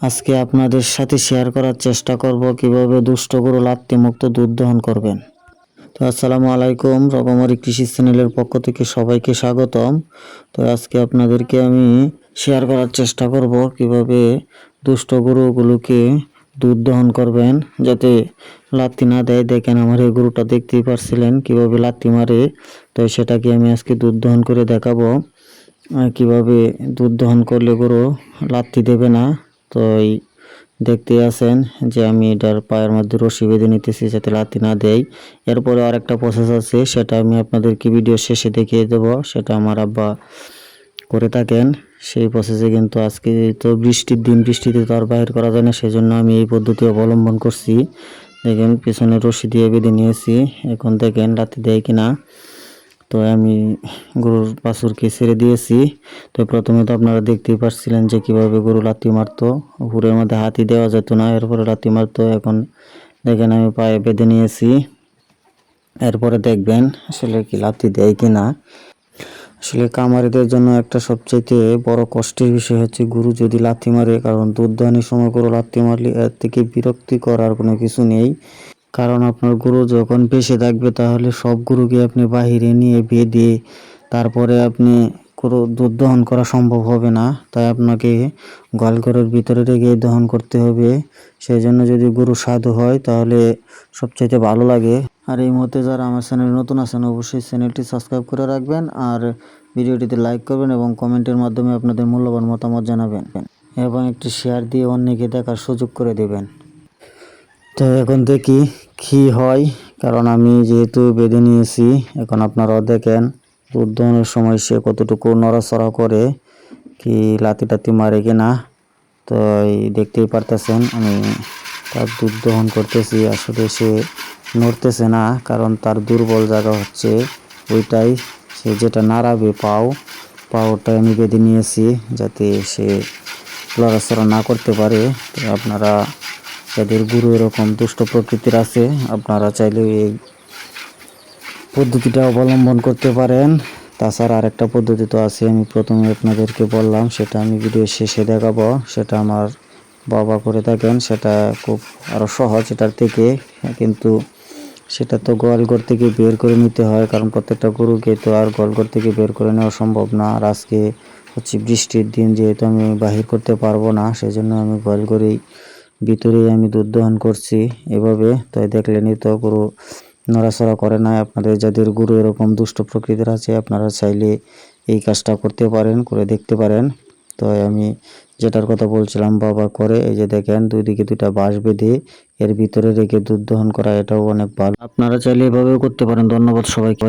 আজকে আপনাদের সাথে শেয়ার করার চেষ্টা করব কীভাবে দুষ্ট গরু মুক্ত দুধ দহন করবেন। তো আসসালামু আলাইকুম, রকমারি কৃষি চ্যানেলের পক্ষ থেকে সবাইকে স্বাগতম। তো আজকে আপনাদেরকে আমি শেয়ার করার চেষ্টা করব কীভাবে দুষ্ট গরুগুলোকে দুধ দহন করবেন, যাতে লাত্তি না দেয়। দেখেন আমার এই গরুটা দেখতেই পারছিলেন কীভাবে লাত্তি মারে। তো সেটাকে আমি আজকে দুধ দহন করে দেখাবো। কীভাবে দুধ দহন করলে গরু লাত্তি দেবে না। তো এই দেখতে আছেন যে আমি এটার পায়ের মধ্যে রশি বেঁধে নিতেছি যাতে লাত্তি না দেয়। এরপরে আর একটা প্রসেস আছে, সেটা আমি আপনাদেরকে ভিডিও শেষে দেখিয়ে দেব। সেটা আমার আব্বা করে থাকেন। সেই প্রসেসে কিন্তু আজকে তো বৃষ্টির দিন, বৃষ্টিতে তো আর বাইর করা যায় না, সেজন্য আমি এই পদ্ধতি অবলম্বন করছি। দেখেন, পিছনে রশি দিয়ে বেঁধে নিয়েছি। এখন দেখেন রাতে দেয় কিনা। তো আমি গরুর বাছুরকে ছেড়ে দিয়েছি। তো প্রথমে তো আপনারা দেখতেই পারছিলেন যে কীভাবে গরু লাথি মারতো। উপরের মধ্যে হাতি দেওয়া যেত না, এরপরে লাথি মারতো। এখন দেখেন আমি পায়ে বেঁধে নিয়েছি। এরপরে দেখবেন আসলে কি লাথি দেয় কি না আসলে কামারিদের জন্য একটা সবচাইতে বড় কষ্টের বিষয় হচ্ছে গরু যদি লাথি মারে, কারণ দুধ দহনের সময় গরু লাথি মারলে এর থেকে বিরক্তিকর আর কোনো কিছু নেই। কারণ আপনার গরু যখন বেঁচে থাকবে তাহলে সব গরুকে আপনি বাহিরে নিয়ে বেঁধে তারপরে আপনি গরু দুধ দহন করা সম্ভব হবে না। তাই আপনাকে গোয়ালঘরের ভিতরে রেখে দহন করতে হবে। সেই জন্য যদি গরু সাধু হয় তাহলে সবচাইতে ভালো লাগে। আর এই মুহূর্তে যারা আমার চ্যানেল নতুন আছেন অবশ্যই চ্যানেলটি সাবস্ক্রাইব করে রাখবেন আর ভিডিওটিতে লাইক করবেন এবং কমেন্টের মাধ্যমে আপনাদের মূল্যবান মতামত জানাবেন এবং একটি শেয়ার দিয়ে অন্যকে দেখার সুযোগ করে দেবেন। তো এখন দেখি কি হয়, কারণ আমি যেহেতু বেঁধে নিয়েছি, এখন আপনারাও দেখেন দুধ দহনের সময় সে কতটুকু নড়াচড়া করে, কি লাতি টাতি মারে কিনা তো এই দেখতেই পারতেছেন, আমি তার দুধ দহন করতেছি, আসলে সে নড়তেছে না, কারণ তার দুর্বল জায়গা হচ্ছে ওইটাই, সে যেটা নাড়াবে পাও, পাওটাই আমি বেঁধে নিয়েছি, যাতে সে লড়াচড়া না করতে পারে। তো আপনারা যাদের গুরু এরকম দুষ্ট প্রকৃতির আছে, আপনারা চাইলে এই পদ্ধতিটা অবলম্বন করতে পারেন। তাছাড়া আরেকটা পদ্ধতি তো আছে, আমি প্রথমে আপনাদেরকে বললাম, সেটা আমি ভিডিও শেষে দেখাবো। সেটা আমার বাবা করে থাকেন, সেটা খুব আরও সহজ এটার থেকে। কিন্তু সেটা তো গোয়ালঘর থেকে বের করে নিতে হয়, কারণ প্রত্যেকটা গরুকে তো আর গোয়ালঘর থেকে বের করে নেওয়া সম্ভব না। আর আজকে হচ্ছে বৃষ্টির দিন, যেহেতু আমি বাহির করতে পারব না সেই জন্য আমি গোয়ালঘরেই ভিতরেই আমি দুধ দহন করছি। এভাবে তাই দেখলেনই তো গরু নড়াচড়া করে না আপনাদের যাদের গরু এরকম দুষ্ট প্রকৃতির আছে, আপনারা চাইলে এই কাজটা করতে পারেন, করে দেখতে পারেন। তো আমি যেটার কথা বলছিলাম, বাবা করে, এই যে দেখেন দুই দিকে বাঁশ বেঁধে এর ভিতরে রেখে দুধ দহন করা, এটাও অনেক ভালো। আপনারা চাইলে এভাবেও করতে পারেন। ধন্যবাদ সবাইকে।